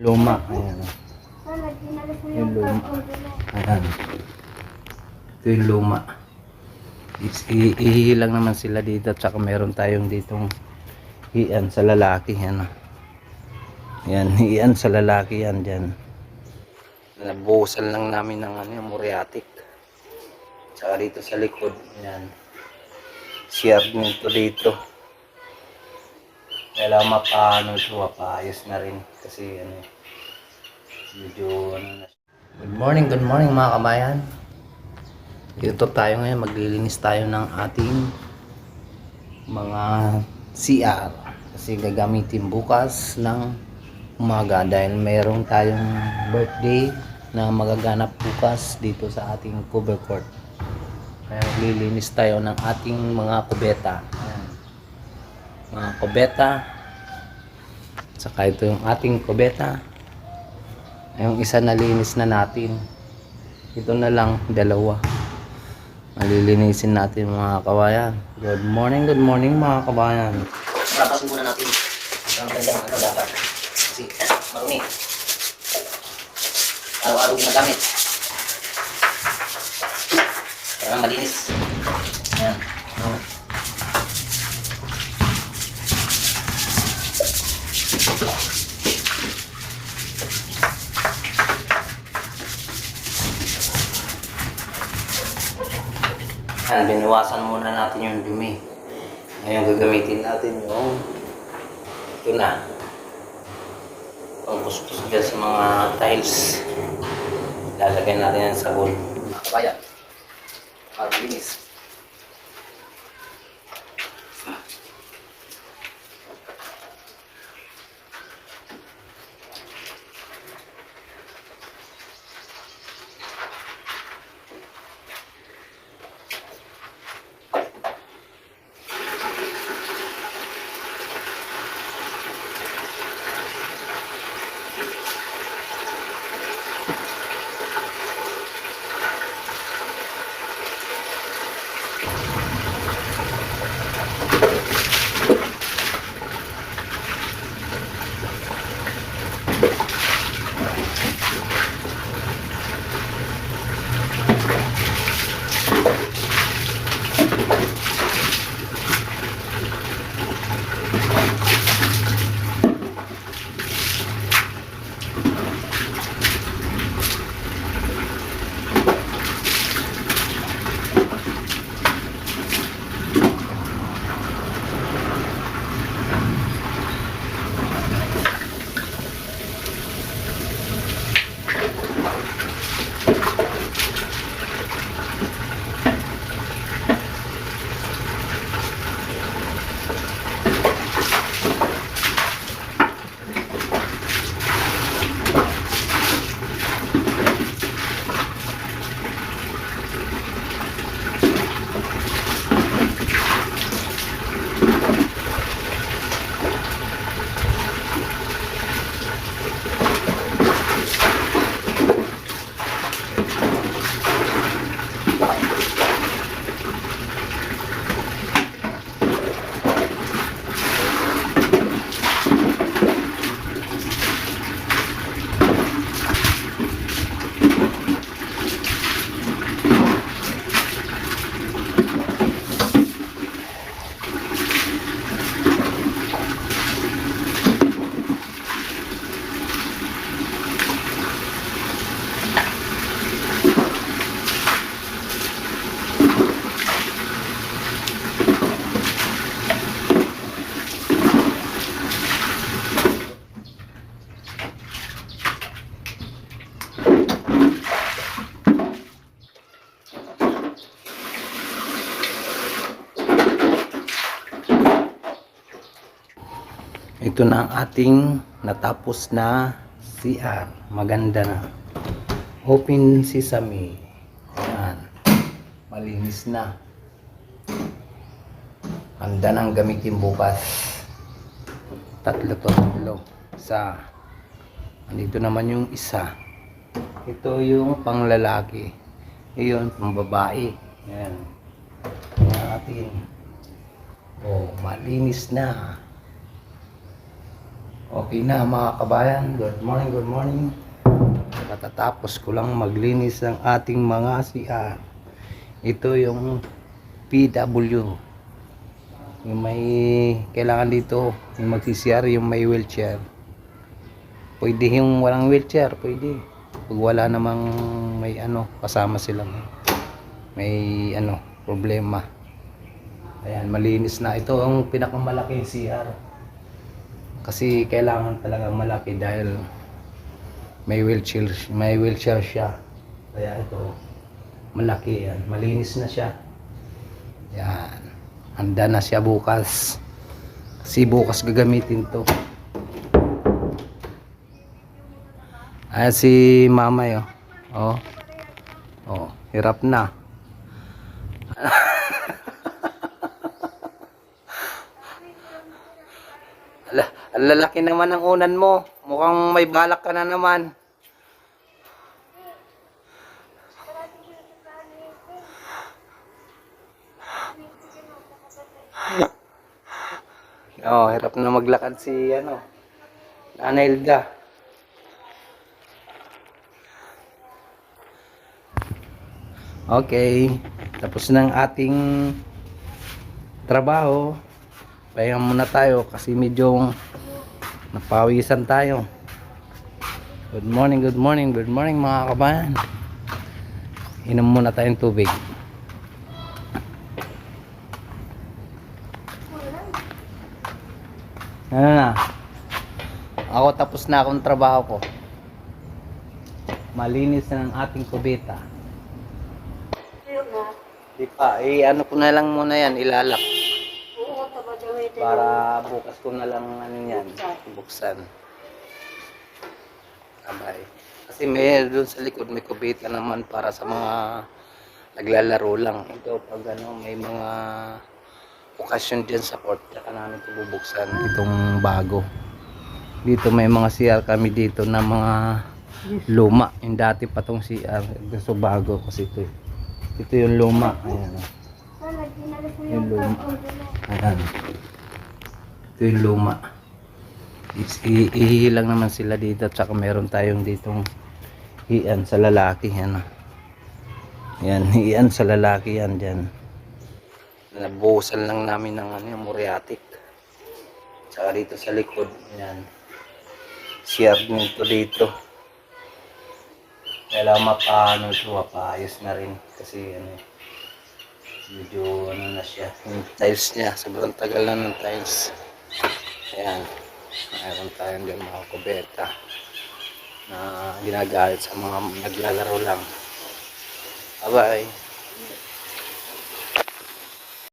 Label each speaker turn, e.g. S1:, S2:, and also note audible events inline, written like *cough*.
S1: Luma. Ayan. Yung luma. Ayan. Ito yung luma. Is- i- Ihilang naman sila dito. Tsaka meron tayong ditong hian sa lalaki. Yan. Yan. Hian sa lalaki yan dyan. Nabuhusan lang namin ng ano, yung muriatic. Tsaka dito sa likod. Yan. CR nito dito. Kailangan mapaano ito, mapaayos na rin. Kasi ano, medyo ano. Good morning, good morning mga kabayan. Dito tayo ngayon, maglilinis tayo ng ating mga CR. Kasi gagamitin bukas ng umaga dahil mayroong tayong birthday na magaganap bukas dito sa ating cover court. Kaya maglilinis tayo ng ating mga kubeta. Mga kubeta. Saka ito yung ating kubeta. Yung isa nalinis na natin. Ito na lang, dalawa. Malilinisin natin mga kabayan. Good morning, good morning mga kabayan.
S2: Papasin muna natin ang gandang ano dapat. Kasi marumi. Araw-araw ginagamit. Para malinis. Ayan.
S1: Yan, biniwasan muna natin yung dumi. Ngayon gagamitin natin yung ito na. Pangkuskus dyan sa mga tiles. Lalagyan natin yan sa.
S2: Mga kabayan. Maglinis.
S1: Ito na ang ating natapos na CR. Maganda na. Open sesame. Ayan. Malinis na. Handa nang gamitin bukas. Tatlo to, tatlo. Isa. Andito naman yung isa. Ito yung panglalaki. Iyon, pang babae. Tingnan natin. Oh, malinis na. Okay na mga kabayan. Good morning, good morning. Katatapos ko lang maglinis ng ating mga CR. Ito yung PW. Yung may kailangan dito, yung magsi-CR, yung may wheelchair. Pwede yung walang wheelchair, pwede. Pag wala namang may ano, kasama sila may, may ano, problema. Ayan, malinis na. Ito ang pinakamalaking CR. Kasi kailangan talaga malaki dahil may wheelchair, may wheelchair siya. Kaya ito, malaki yan. Malinis na siya. Yan. Handa na siya bukas. Kasi bukas gagamitin to. Ayan si mama yo. Oh. Oh, hirap na. *laughs* Ala, ang lalaki naman ng unan mo. Mukhang may balak ka na naman. Oh, hirap na maglakad si ano. Nanay Hilda. Okay, tapos ng ating trabaho. Pahinga muna tayo kasi medyo napawisan tayo. Good morning, good morning, good morning mga kabayan. Inom muna tayong tubig. Ano na? Ako tapos na akong trabaho ko. Malinis na ng ating kubeta. Di pa, eh ano ko na lang muna yan, ilalak. Para bukas ko na lang ano yan, buksan. Abay. Kasi may doon sa likod, may kubita naman para sa mga naglalaro lang. Ito pag ano, may mga okasyon dyan sa court, tsaka namin ito bubuksan itong bago. Dito may mga CR kami dito na mga luma. Yung dati pa tong CR, gusto bago kasi ito. eh. Ito yung luma. Ayan. Yung luma. Ayan. Ito yung luma. Is- i- Ihilang naman sila dito tsaka meron tayong ditong hian sa lalaki yan. oh. Yan, *laughs* hian sa lalaki yan dyan. Nabuhusan lang namin ng ano, yung muriatic. Tsaka dito sa likod, yan. Share nito dito. Kailangan mapaano ito, mapaayos na rin. Kasi ano, medyo ano na siya. Yung tiles niya, sobrang tagal na ng tiles. Ayan. Mayroon tayong dyan mga kubeta na ginagamit sa mga naglalaro lang. Bye-bye.